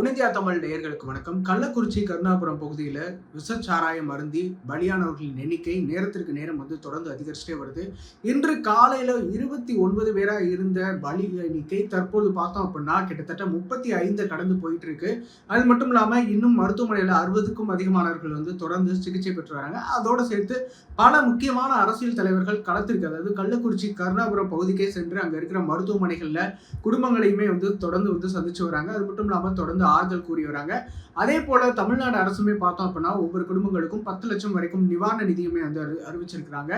உனிந்தியா தமிழ் நேயர்களுக்கு வணக்கம். கள்ளக்குறிச்சி கருணாபுரம் பகுதியில் விஷச்சாராயம் அருந்தி பலியானவர்களின் எண்ணிக்கை நேரத்திற்கு நேரம் வந்து தொடர்ந்து அதிகரிச்சுட்டே வருது. இன்று காலையில் இருபத்தி ஒன்பது பேராக இருந்த பலி எண்ணிக்கை தற்போது பார்த்தோம் அப்படின்னா கிட்டத்தட்ட முப்பத்தி ஐந்து கடந்து போயிட்டு இருக்கு. அது மட்டும் இல்லாமல் இன்னும் மருத்துவமனையில் அறுபதுக்கும் அதிகமானவர்கள் வந்து தொடர்ந்து சிகிச்சை பெற்று வராங்க. அதோடு சேர்த்து பல முக்கியமான அரசியல் தலைவர்கள் களத்திற்கு அதாவது கள்ளக்குறிச்சி கருணாபுரம் பகுதிக்கே சென்று அங்கே இருக்கிற மருத்துவமனைகளில் குடும்பங்களையுமே வந்து தொடர்ந்து வந்து சந்திச்சு வராங்க. அது மட்டும் இல்லாமல் தொடர்ந்து ஆறுதல் கூறி வராங்க. அதே போல தமிழ்நாடு அரசுமே பார்த்தோம் அப்படின்னா ஒவ்வொரு குடும்பங்களுக்கும் பத்து லட்சம் வரைக்கும் நிவாரண நிதியுமே வந்து அறிவிச்சிருக்கிறாங்க.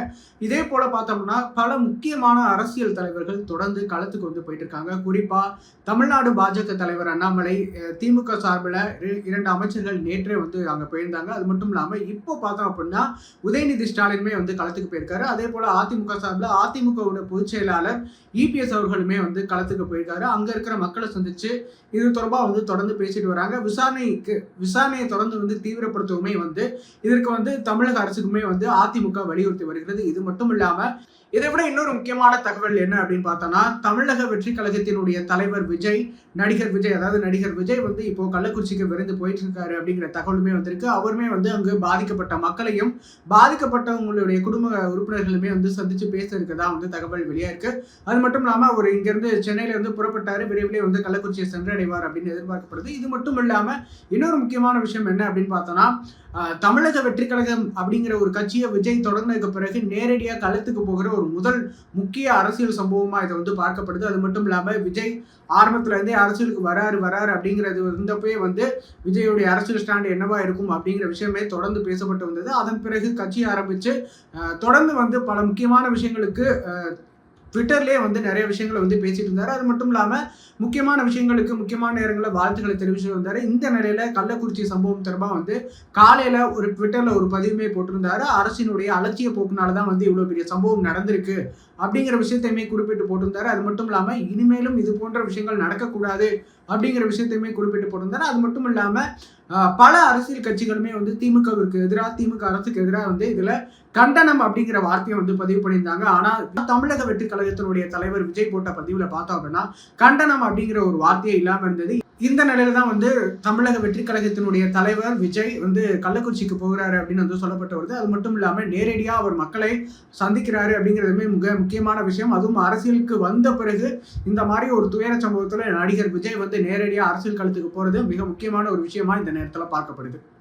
இதே போல பார்த்தோம்னா பல முக்கியமான அரசியல் தலைவர்கள் தொடர்ந்து களத்துக்கு வந்து போயிட்டு இருக்காங்க குறிப்பா தமிழ்நாடு பாஜக தலைவர் அண்ணாமலை திமுக சார்பில் இரண்டு அமைச்சர்கள் நேற்றே வந்து அங்கே போயிருந்தாங்க. அது மட்டும் இல்லாமல் இப்போ பார்த்தோம் அப்படின்னா உதயநிதி ஸ்டாலினுமே வந்து களத்துக்கு போயிருக்காரு. அதே போல அதிமுக சார்பில் அதிமுகவோட பொதுச் செயலாளர் இபிஎஸ் அவர்களுமே வந்து களத்துக்கு போயிருக்காரு. அங்க இருக்கிற மக்களை சந்திச்சு இது தொடர்பாக வந்து தொடர்ந்து பேசிட்டு வராங்க. விசாரணைக்கு விசாரணையை தொடர்ந்து வந்து தீவிரப்படுத்தவுமே வந்து இதற்கு வந்து தமிழக அரசுக்குமே வந்து அதிமுக வலியுறுத்தி வருகிறது. இது மட்டும் இல்லாம இதை விட இன்னொரு முக்கியமான தகவல் என்ன அப்படின்னு பார்த்தோம்னா தமிழக வெற்றி கழகத்தினுடைய தலைவர் விஜய் நடிகர் விஜய் அதாவது நடிகர் விஜய் வந்து இப்போ கள்ளக்குறிச்சிக்கு விரைந்து போயிட்டு இருக்காரு அப்படிங்கிற தகவலுமே வந்திருக்கு. அவருமே வந்து அங்கு பாதிக்கப்பட்ட மக்களையும் பாதிக்கப்பட்டவங்களுடைய குடும்ப உறுப்பினர்களுமே வந்து சந்திச்சு பேச இருக்கதா வந்து தகவல் வெளியா இருக்கு. அது மட்டும் இல்லாம அவர் இங்கிருந்து சென்னையில இருந்து புறப்பட்டாரு. விரைவிலே வந்து கள்ளக்குறிச்சியை சென்றடைவார் அப்படின்னு எதிர்பார்க்கப்படுது. இது மட்டும் இல்லாம இன்னொரு முக்கியமான விஷயம் என்ன அப்படின்னு பார்த்தோம்னா தமிழக வெற்றி கழகம் அப்படிங்கிற ஒரு கட்சியை விஜய் தொடர்ந்ததுக்கு பிறகு நேரடியாக களத்துக்கு போகிற ஒரு முதல் முக்கிய அரசியல் சம்பவமா இதை வந்து பார்க்கப்படுது. அது மட்டும் இல்லாம விஜய் ஆரம்பத்துல இருந்தே அரசியலுக்கு வராரு வராரு அப்படிங்கிறது இருந்தப்பவே வந்து விஜயுடைய அரசியல் ஸ்டாண்ட் என்னவா இருக்கும் அப்படிங்கிற விஷயமே தொடர்ந்து பேசப்பட்டு வந்தது. அதன் பிறகு கட்சி ஆரம்பிச்சு தொடர்ந்து வந்து பல முக்கியமான விஷயங்களுக்கு ட்விட்டர்லேயே வந்து நிறைய விஷயங்களை வந்து பேசிட்டு இருந்தார். அது மட்டும் இல்லாமல் முக்கியமான விஷயங்களுக்கு முக்கியமான நேரங்களில் வாழ்த்துக்களை தெரிவிச்சுட்டு வந்தார். இந்த நிலையில் கள்ளக்குறிச்சி சம்பவம் தொடர்பாக வந்து காலையில் ஒரு ட்விட்டரில் ஒரு பதிவுமே போட்டிருந்தாரு. அரசினுடைய அலட்சிய போக்குனால தான் வந்து இவ்வளோ பெரிய சம்பவம் நடந்திருக்கு அப்படிங்கிற விஷயத்தையுமே குறிப்பிட்டு போட்டிருந்தாரு. அது மட்டும் இல்லாமல் இனிமேலும் இது போன்ற விஷயங்கள் நடக்கக்கூடாது அப்படிங்கிற விஷயத்தையுமே குறிப்பிட்டு போட்டிருந்தாரு. அது மட்டும் இல்லாமல் பல அரசியல் கட்சிகளுமே வந்து திமுகவிற்கு எதிராக திமுக அரசுக்கு எதிராக வந்து இதுல கண்டனம் அப்படிங்கிற வார்த்தையை வந்து பதிவு பண்ணியிருந்தாங்க. ஆனா தமிழக வெற்றி கழகத்தினுடைய தலைவர் விஜய் போட்ட பதிவுல பார்த்தோம் அப்படின்னா கண்டனம் அப்படிங்கிற ஒரு வார்த்தையே இல்லாம இருந்தது. இந்த நிலையில தான் வந்து தமிழக வெற்றி கழகத்தினுடைய தலைவர் விஜய் வந்து கள்ளக்குறிச்சிக்கு போகிறாரு அப்படின்னு வந்து சொல்லப்பட்டு வருது அது மட்டும் இல்லாம நேரடியா அவர் மக்களை சந்திக்கிறாரு அப்படிங்கிறதுமே மிக முக்கியமான விஷயம். அதுவும் அரசியலுக்கு வந்த பிறகு இந்த மாதிரி ஒரு துயர சம்பவத்துல நடிகர் விஜய் வந்து நேரடியா அரசியல் களத்துக்கு போறது மிக முக்கியமான ஒரு விஷயமா இந்த நேரத்துல பார்க்கப்படுது.